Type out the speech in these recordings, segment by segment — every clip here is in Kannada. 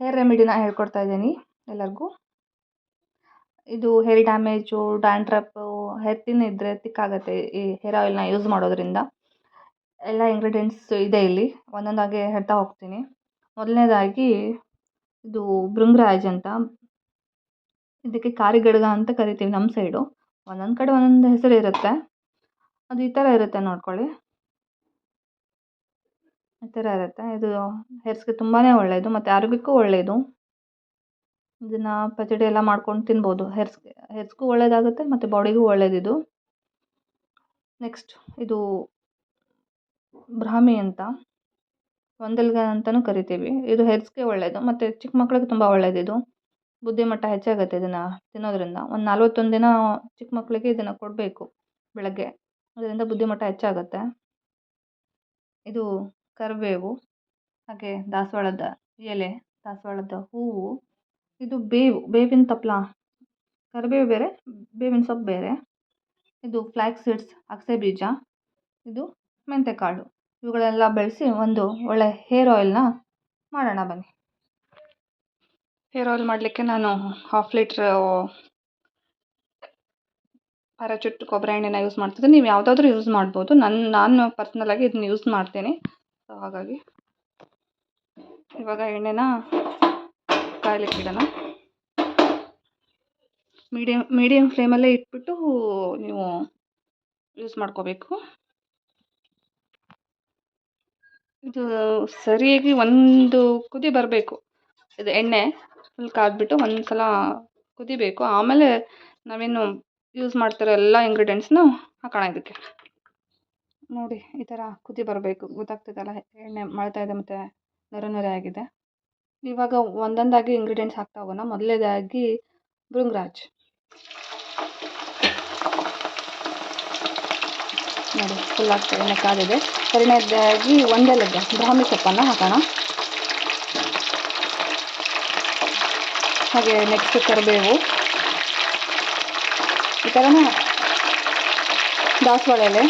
ಹೇರ್ ರೆಮಿಡಿನ ಹೇಳ್ಕೊಡ್ತಾ ಇದ್ದೀನಿ ಎಲ್ಲರಿಗೂ. ಇದು ಹೇರ್ ಡ್ಯಾಮೇಜು ಡ್ಯಾಂಡ್ರಪ್ಪು ಹೇರ್ ತಿನ್ ಇದ್ದರೆ ತಿಕ್ಕಾಗತ್ತೆ ಈ ಹೇರ್ ಆಯಿಲ್ನ ಯೂಸ್ ಮಾಡೋದ್ರಿಂದ. ಎಲ್ಲ ಇಂಗ್ರೀಡಿಯೆಂಟ್ಸ್ ಇದೆ ಇಲ್ಲಿ. ಒಂದೊಂದಾಗಿ ಹೇಳ್ತಾ ಹೋಗ್ತೀನಿ. ಮೊದಲನೇದಾಗಿ ಇದು ಭೃಂಗರಾಜ್ ಅಂತ. ಇದಕ್ಕೆ ಕಾರಿಗಡ್ಗ ಅಂತ ಕರಿತೀವಿ ನಮ್ಮ ಸೈಡು ಒಂದೊಂದು ಕಡೆ ಒಂದೊಂದು ಹೆಸರು ಇರುತ್ತೆ ಅದು ಈ ಥರ ಇರುತ್ತೆ ನೋಡ್ಕೊಳ್ಳಿ. ಈ ಥರ ಇರುತ್ತೆ. ಇದು ಹೆರ್ಸ್ಗೆ ತುಂಬಾ ಒಳ್ಳೆಯದು ಮತ್ತು ಆರೋಗ್ಯಕ್ಕೂ ಒಳ್ಳೆಯದು ಇದನ್ನು ಪಚಡಿ ಎಲ್ಲ ಮಾಡ್ಕೊಂಡು ತಿನ್ಬೋದು. ಹೆರ್ಸ್ಗೆ ಹೆರ್ಸ್ಗೂ ಒಳ್ಳೆಯದಾಗುತ್ತೆ ಮತ್ತು ಬಾಡಿಗೂ ಒಳ್ಳೆಯದಿದು ನೆಕ್ಸ್ಟ್ ಇದು ಬ್ರಾಹ್ಮಿ ಅಂತ. ಒಂದಲ್ಗ ಅಂತಲೂ ಕರಿತೀವಿ. ಇದು ಹೆರ್ಸ್ಗೆ ಒಳ್ಳೆಯದು ಮತ್ತು ಚಿಕ್ಕ ಮಕ್ಳಿಗೆ ತುಂಬ ಒಳ್ಳೆಯದಿದು ಬುದ್ಧಿಮಟ್ಟ ಹೆಚ್ಚಾಗುತ್ತೆ ಇದನ್ನು ತಿನ್ನೋದ್ರಿಂದ. ಒಂದು ನಲ್ವತ್ತೊಂದು ದಿನ ಚಿಕ್ಕ ಮಕ್ಕಳಿಗೆ ಇದನ್ನು ಕೊಡಬೇಕು ಬೆಳಗ್ಗೆ. ಅದರಿಂದ ಬುದ್ಧಿಮಟ್ಟ ಹೆಚ್ಚಾಗುತ್ತೆ ಇದು ಕರಿಬೇವು, ಹಾಗೆ ದಾಸವಾಳದ ಎಲೆ, ದಾಸವಾಳದ ಹೂವು, ಇದು ಬೇವು, ಬೇವಿನ ತಪ್ಪಲ ಕರಿಬೇವು ಬೇರೆ, ಬೇವಿನ ಸೊಪ್ಪು ಬೇರೆ. ಇದು ಫ್ಲ್ಯಾಕ್ಸ್ ಸೀಡ್ಸ್ ಅಗಸೆ ಬೀಜ, ಇದು ಮೆಂತೆಕಾಳು. ಇವುಗಳೆಲ್ಲ ಬೆಳೆಸಿ ಒಂದು ಒಳ್ಳೆ ಹೇರ್ ಆಯಿಲ್ನ ಮಾಡೋಣ ಬನ್ನಿ. ಹೇರ್ ಆಯಿಲ್ ಮಾಡಲಿಕ್ಕೆ ನಾನು ಹಾಫ್ ಲೀಟ್ರ್ ಪ್ಯಾರಾಚೂಟ್ ಕೊಬ್ಬರಿ ಎಣ್ಣೆನ ಯೂಸ್ ಮಾಡ್ತಿದ್ದೆ ನೀವು ಯಾವುದಾದ್ರೂ ಯೂಸ್ ಮಾಡ್ಬೋದು. ನನ್ನ ನಾನು ಪರ್ಸ್ನಲಾಗಿ ಇದನ್ನ ಯೂಸ್ ಮಾಡ್ತೀನಿ. ಸೊ ಹಾಗಾಗಿ ಇವಾಗ ಎಣ್ಣೆನ ಕಾಯಲಿಕ್ಕೆ ಇಡೋಣ ಮೀಡಿಯಮ್ ಮೀಡಿಯಮ್ ಫ್ಲೇಮಲ್ಲೇ ಇಟ್ಬಿಟ್ಟು ನೀವು ಯೂಸ್ ಮಾಡ್ಕೋಬೇಕು. ಇದು ಸರಿಯಾಗಿ ಒಂದು ಕುದಿ ಬರಬೇಕು. ಇದು ಎಣ್ಣೆ ಫುಲ್ ಕಾದ್ಬಿಟ್ಟು ಒಂದು ಸಲ ಕುದಿಬೇಕು. ಆಮೇಲೆ ನಾವೇನು ಯೂಸ್ ಮಾಡ್ತಿರೋ ಎಲ್ಲ ಇಂಗ್ರೀಡಿಯೆಂಟ್ಸ್ನು ಹಾಕೋಣ ಇದಕ್ಕೆ. ನೋಡಿ ಈ ಥರ ಕುದಿ ಬರಬೇಕು. ಗೊತ್ತಾಗ್ತದಲ್ಲ, ಎಣ್ಣೆ ಮಳ್ತಾ ಇದೆ ಮತ್ತು ನೊರೆ ನೊರೆ ಆಗಿದೆ. ಇವಾಗ ಒಂದೊಂದಾಗಿ ಇಂಗ್ರೀಡಿಯೆಂಟ್ಸ್ ಹಾಕ್ತಾ ಹೋಗೋಣ. ಮೊದಲನೇದಾಗಿ ಭೃಂಗ್ರಾಜ್. ನೋಡಿ ಫುಲ್ ಆಗ್ತದೆ ಎಣ್ಣೆ ಕಾದಿದೆ. ಎರಡನೇದಾಗಿ ಒಂದೆಲಗ ಬ್ರಾಹ್ಮಿ ಸೊಪ್ಪನ್ನು ಹಾಕೋಣ. ಹಾಗೆ ನೆಕ್ಸ್ಟ್ ಕರಿಬೇವು. ಈ ಥರನೇ ದಾಸವಾಳ ಎಲೆ.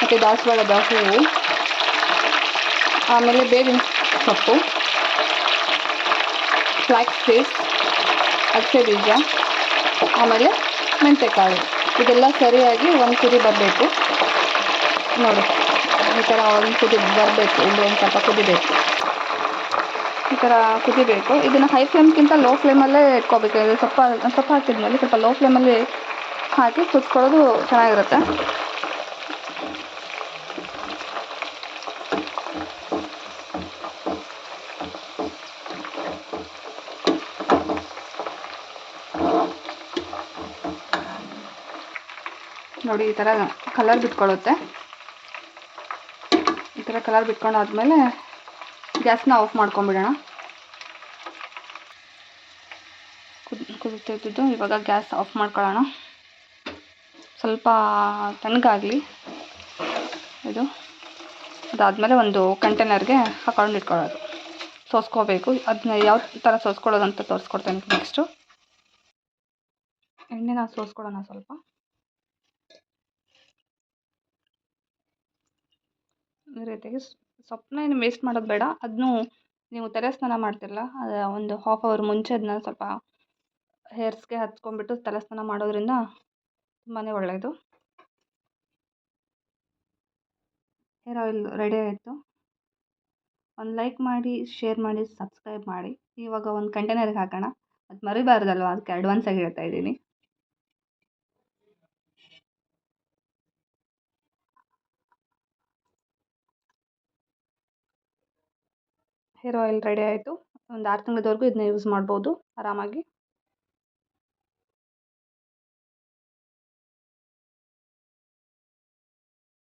ಮತ್ತು ದಾಸವಾಳದ ಹೂವು ಆಮೇಲೆ ಬೇವಿನ ಸೊಪ್ಪು. ಫ್ಲ್ಯಾಕ್ಸ್ ಸೀಡ್ಸ್ ಅಗಸೆ ಬೀಜ, ಆಮೇಲೆ ಮೆಂತ್ಯಕಾಳು ಇದೆಲ್ಲ ಸರಿಯಾಗಿ ಒಂದು ಕುದಿ ಬರಬೇಕು. ನೋಡಿ, ಈ ಥರ ಒಂದು ಕುದಿ ಬರಬೇಕು ಇಲ್ಲಿ ಒಂದು ಸ್ವಲ್ಪ ಕುದಿಬೇಕು. ಈ ಥರ ಕುದಿಬೇಕು. ಇದನ್ನು ಹೈ ಫ್ಲೇಮ್ಗಿಂತ ಲೋ ಫ್ಲೇಮಲ್ಲೇ ಇಟ್ಕೋಬೇಕು. ಇದು ಸ್ವಲ್ಪ ಹಾಕಿದ್ಮೇಲೆ ಸ್ವಲ್ಪ ಲೋ ಫ್ಲೇಮಲ್ಲಿ ಹಾಕಿ ಕುದಿಸ್ಕೊಳ್ಳೋದು ಚೆನ್ನಾಗಿರುತ್ತೆ. ನೋಡಿ ಈ ಥರ ಕಲರ್ ಬಿಟ್ಕೊಳ್ಳುತ್ತೆ. ಈ ಥರ ಕಲರ್ ಬಿಟ್ಕೊಂಡಾದ್ಮೇಲೆ ಗ್ಯಾಸ್ನ ಆಫ್ ಮಾಡ್ಕೊಂಬಿಡೋಣ. ಕುದ್, ಕುದಿತಿದ್ದು ಇವಾಗ ಗ್ಯಾಸ್ ಆಫ್ ಮಾಡ್ಕೊಳ್ಳೋಣ. ಸ್ವಲ್ಪ ತಣ್ಣಗಾಗಲಿ. ಇದು ಅದಾದಮೇಲೆ ಒಂದು ಕಂಟೈನರ್ಗೆ ಹಾಕೊಂಡು ಇಟ್ಕೊಳ್ಳೋದು. ಸೋಸ್ಕೋಬೇಕು. ಅದನ್ನ ಯಾವ ಥರ ಸೋಸ್ಕೊಳ್ಳೋದು ಅಂತ ತೋರಿಸ್ಕೊಡ್ತೇನೆ ನೆಕ್ಸ್ಟು. ಎಣ್ಣೆನ ಸೋಸ್ಕೊಳ್ಳೋಣ ಸ್ವಲ್ಪ. ರೀತಿಯಾಗಿ ಸೊಪ್ಪನ್ನ ಏನು ವೇಸ್ಟ್ ಮಾಡೋದು ಬೇಡ. ಅದನ್ನು ನೀವು ತಲೆ ಸ್ನಾನ ಮಾಡ್ತಿರಲ್ಲ ಒಂದು ಹಾಫ್ ಅವರ್ ಮುಂಚೆ ಅದನ್ನ ಸ್ವಲ್ಪ ಹೇರ್ಸ್ಗೆ ಹಚ್ಕೊಂಡ್ಬಿಟ್ಟು ತಲೆ ಸ್ನಾನ ಮಾಡೋದ್ರಿಂದ ತುಂಬಾ ಒಳ್ಳೆಯದು ಹೇರ್ ಆಯಿಲ್ ರೆಡಿ ಆಯಿತು. ಒಂದು ಲೈಕ್ ಮಾಡಿ ಶೇರ್ ಮಾಡಿ ಸಬ್ಸ್ಕ್ರೈಬ್ ಮಾಡಿ. ಇವಾಗ ಒಂದು ಕಂಟೈನರ್ಗೆ ಹಾಕೋಣ. ಅದು ಮರಿಬಾರ್ದಲ್ವ? ಅದಕ್ಕೆ ಅಡ್ವಾನ್ಸಾಗಿ ಹೇಳ್ತಾ ಇದ್ದೀನಿ. ಹೇರ್ ಆಯಿಲ್ ರೆಡಿ ಆಯಿತು. ಒಂದು ಆರು ತಿಂಗಳವರೆಗೂ ಇದನ್ನ ಯೂಸ್ ಮಾಡ್ಬೋದು ಆರಾಮಾಗಿ.